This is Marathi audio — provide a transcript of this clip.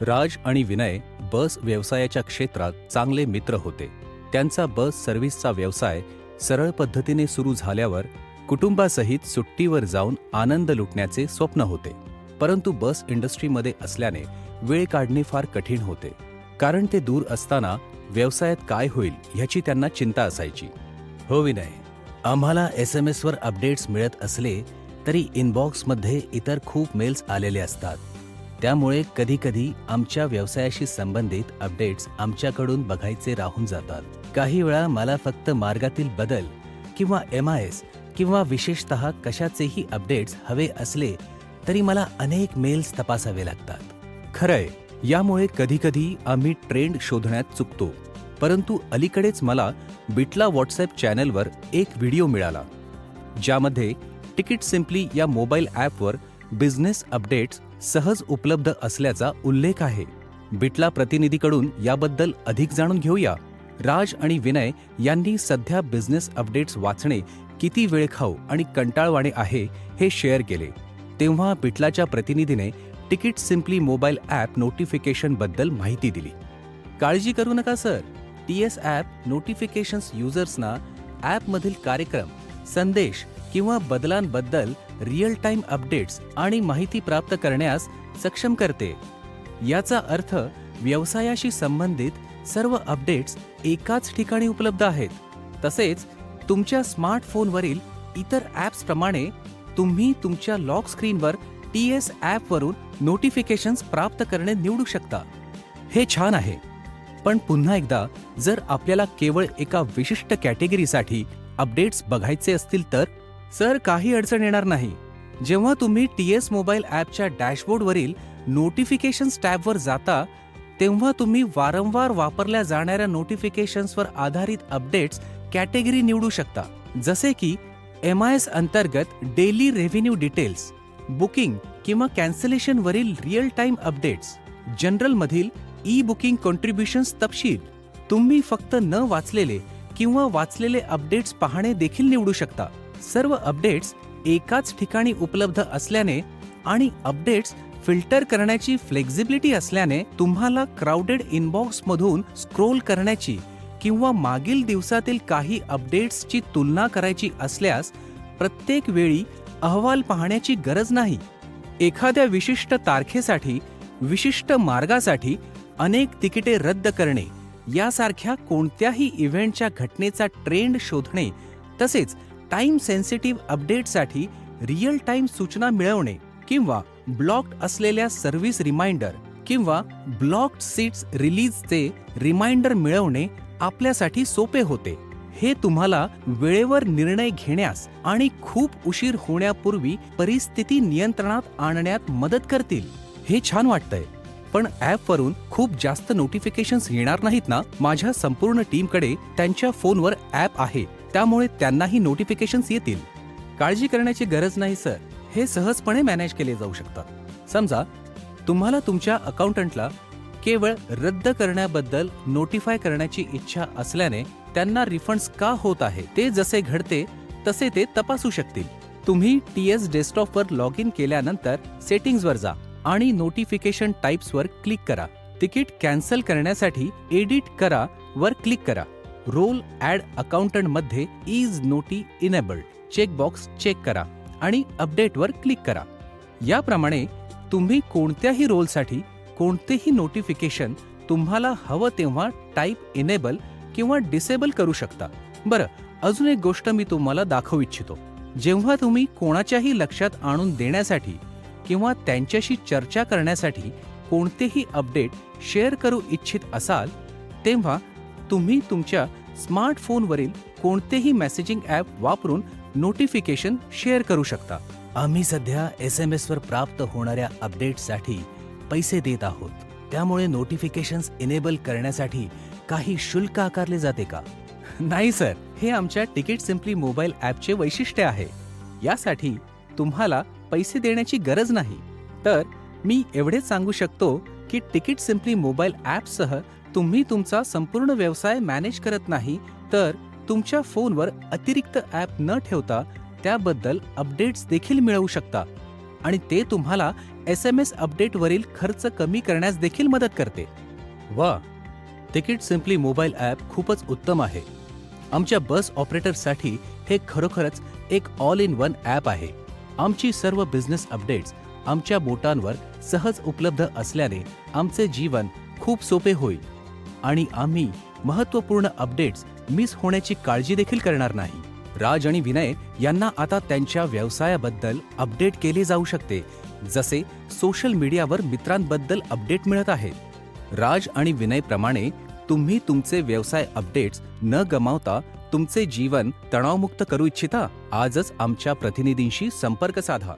राज आणि विनय बस व्यवसायाच्या क्षेत्रात चांगले मित्र होते. त्यांचा बस सर्व्हिसचा व्यवसाय सरळ पद्धतीने सुरू झाल्यावर कुटुंबासहित सुट्टीवर जाऊन आनंद लुटण्याचे स्वप्न होते. परंतु बस इंडस्ट्रीमध्ये असल्याने वेळ काढणे फार कठीण होते. कारण ते दूर असताना व्यवसायात काय होईल ह्याची त्यांना चिंता असायची. हो विनय आम्हाला एस एम एसवर अपडेट्स मिळत असले तरी इनबॉक्समध्ये इतर खूप मेल्स आलेले असतात. त्यामुळे कधीकधी आमच्या व्यवसायाशी संबंधित अपडेट्स आमच्याकडून बघायचे राहून जातात. काही वेळा मला फक्त मार्गातील बदल किंवा एम आय एस किंवा विशेषतः कशाचेही अपडेट्स हवे असले तरी मला अनेक मेल्स तपासावे लागतात. खरंय यामुळे कधीकधी आम्ही ट्रेंड शोधण्यात चुकतो. परंतु अलीकडेच मला बिटला व्हॉट्सॲप चॅनलवर एक व्हिडिओ मिळाला ज्यामध्ये तिकीट सिम्पली या मोबाईल ॲपवर बिझनेस अपडेट्स सहज उपलब्ध असल्याचा उल्लेख आहे. बिटला प्रतिनिधीकडून याबद्दल अधिक जाणून घेऊया. राज आणि विनय यांनी सध्या बिझनेस अपडेट्स वाचणे किती वेळखाऊ आणि कंटाळवाणे आहे हे शेअर केले. तेव्हा बिटलाच्या प्रतिनिधीने तिकीट सिम्पली मोबाईल ॲप नोटिफिकेशनबद्दल माहिती दिली. काळजी करू नका sir T S app notifications युजर्सना ॲपमधील कार्यक्रम संदेश किंवा बदलांबद्दल रिअल टाइम अपडेट्स आणि माहिती प्राप्त करण्यास सक्षम करते. याचा अर्थ व्यवसायाशी संबंधित सर्व अपडेट्स एकाच ठिकाणी उपलब्ध आहेत. तसेच तुमच्या स्मार्टफोनवरील इतर ॲप्सप्रमाणे तुम्ही तुमच्या लॉक स्क्रीनवर टी एस ॲपवरून नोटिफिकेशन्स प्राप्त करणे निवडू शकता. हे छान आहे. पण पुन्हा एकदा जर आपल्याला केवळ एका विशिष्ट कॅटेगरीसाठी अपडेट्स बघायचे असतील तर सर काही अडचण येणार नाही. जेव्हा तुम्ही टी एस मोबाईल ॲपच्या डॅशबोर्डवरील नोटिफिकेशन्स टॅबवर जाता तेव्हा तुम्ही वारंवार वापरल्या जाणाऱ्या नोटिफिकेशन्सवर आधारित अपडेट्स कॅटेगरी निवडू शकता जसे की एम आय एस अंतर्गत डेली रेव्हेन्यू डिटेल्स बुकिंग किंवा कॅन्सलेशनवरील रिअल टाइम अपडेट्स जनरलमधील ई बुकिंग कॉन्ट्रीब्युशन्स तपशील. तुम्ही फक्त न वाचलेले किंवा वाचलेले अपडेट्स पाहणे देखील निवडू शकता. सर्व अपडेट्स एकाच ठिकाणी उपलब्ध असल्याने आणि अपडेट्स फिल्टर करण्याची फ्लेक्झिबिलिटी असल्याने तुम्हाला क्राउडेड इनबॉक्समधून स्क्रोल करण्याची किंवा मागील दिवसातील काही अपडेट्सची तुलना करायची असल्यास प्रत्येक वेळी अहवाल पाहण्याची गरज नाही. एखाद्या विशिष्ट तारखेसाठी विशिष्ट मार्गासाठी अनेक तिकिटे रद्द करणे यासारख्या कोणत्याही इव्हेंटच्या घटनेचा ट्रेंड शोधणे तसेच टाइम सेन्सिटिव्ह अपडेटसाठी रिअल टाइम सूचना मिळवणे किंवा ब्लॉक्ड असलेल्या सर्व्हिस रिमाइंडर किंवा ब्लॉक्ड सीट्स रिलीजचे रिमाइंडर मिळवणे आपल्यासाठी सोपे होते. हे तुम्हाला वेळेवर निर्णय घेण्यास आणि खूप उशीर होण्यापूर्वी परिस्थिती नियंत्रणात आणण्यात मदत करतील. हे छान वाटतंय. पण ॲपवरून खूप जास्त नोटिफिकेशन्स येणार नाहीत ना? माझ्या संपूर्ण टीमकडे त्यांच्या फोनवर ॲप आहे. त्यामुळे त्यांनाही नोटिफिकेशन्स येतील. काळजी करण्याची गरज नाही सर हे सहजपणे मॅनेज केले जाऊ शकतात. समजा तुम्हाला तुमच्या अकाउंटंटला केवळ रद्द करण्याबद्दल नोटिफाय करण्याची इच्छा असल्याने त्यांना रिफंड्स का होत आहे ते जसे घडते तसे ते तपासू शकतील. तुम्ही टी एस डेस्कटॉपवर लॉग इन केल्यानंतर सेटिंग्जवर जा आणि नोटिफिकेशन टाईप्सवर क्लिक करा. तिकीट कॅन्सल करण्यासाठी एडिट करा वर क्लिक करा. रोल ॲड अकाउंटंटमध्ये इज नोटी इनेबल्ड. चेकबॉक्स चेक करा आणि अपडेटवर क्लिक करा. याप्रमाणे तुम्ही कोणत्याही रोलसाठी कोणतेही नोटिफिकेशन तुम्हाला हवं तेव्हा टाईप इनेबल किंवा डिसेबल करू शकता. बरं अजून एक गोष्ट मी तुम्हाला दाखवू इच्छितो. जेव्हा तुम्ही कोणाच्याही लक्षात आणून देण्यासाठी किंवा त्यांच्याशी चर्चा करण्यासाठी कोणतेही अपडेट शेअर करू इच्छित असाल तेव्हा तुम्ही तुमच्या स्मार्टफोनवरील कोणतेही मेसेजिंग ॲप वापरून नोटिफिकेशन शेअर करू शकता. आम्ही सध्या एस एम एसवर प्राप्त होणाऱ्या अपडेट्ससाठी पैसे देत आहोत. त्यामुळे नोटिफिकेशन्स इनेबल करण्यासाठी काही शुल्क आकारले जाते का? नाही सर हे आमच्या तिकीट सिम्पली मोबाईल ॲपचे वैशिष्ट्य आहे. यासाठी तुम्हाला पैसे देण्याची गरज नाही. तर मी एवढेच सांगू शकतो की तिकीट सिम्पली मोबाईल ॲपसह तुम्ही तुमचा संपूर्ण व्यवसाय मॅनेज करत नाही तर तुमच्या फोनवर अतिरिक्त ॲप न ठेवता त्याबद्दल अपडेट्स देखील मिळवू शकता. आणि ते तुम्हाला एस एम एस अपडेटवरील खर्च कमी करण्यास देखील मदत करते. वा तिकीट सिम्पली मोबाईल ॲप खूपच उत्तम आहे. आमच्या बस ऑपरेटरसाठी हे खरोखरच एक ऑल इन वन ॲप आहे. आमची सर्व बिझनेस अपडेट्स आमच्या बोटांवर सहज उपलब्ध असल्याने आमचे जीवन खूप सोपे होईल. आणि आम्ही महत्त्वपूर्ण अपडेट्स मिस होण्याची काळजी देखील करणार नाही. राज आणि विनय यांना आता त्यांच्या व्यवसायाबद्दल अपडेट केले जाऊ शकते. जसे सोशल मीडियावर मित्रांबद्दल अपडेट मिळत आहेत राज आणि विनयप्रमाणे तुम्ही तुमचे व्यवसाय अपडेट्स न गमावता तुमचे जीवन तणावमुक्त करू इच्छिता आजच आमच्या प्रतिनिधींशी संपर्क साधा.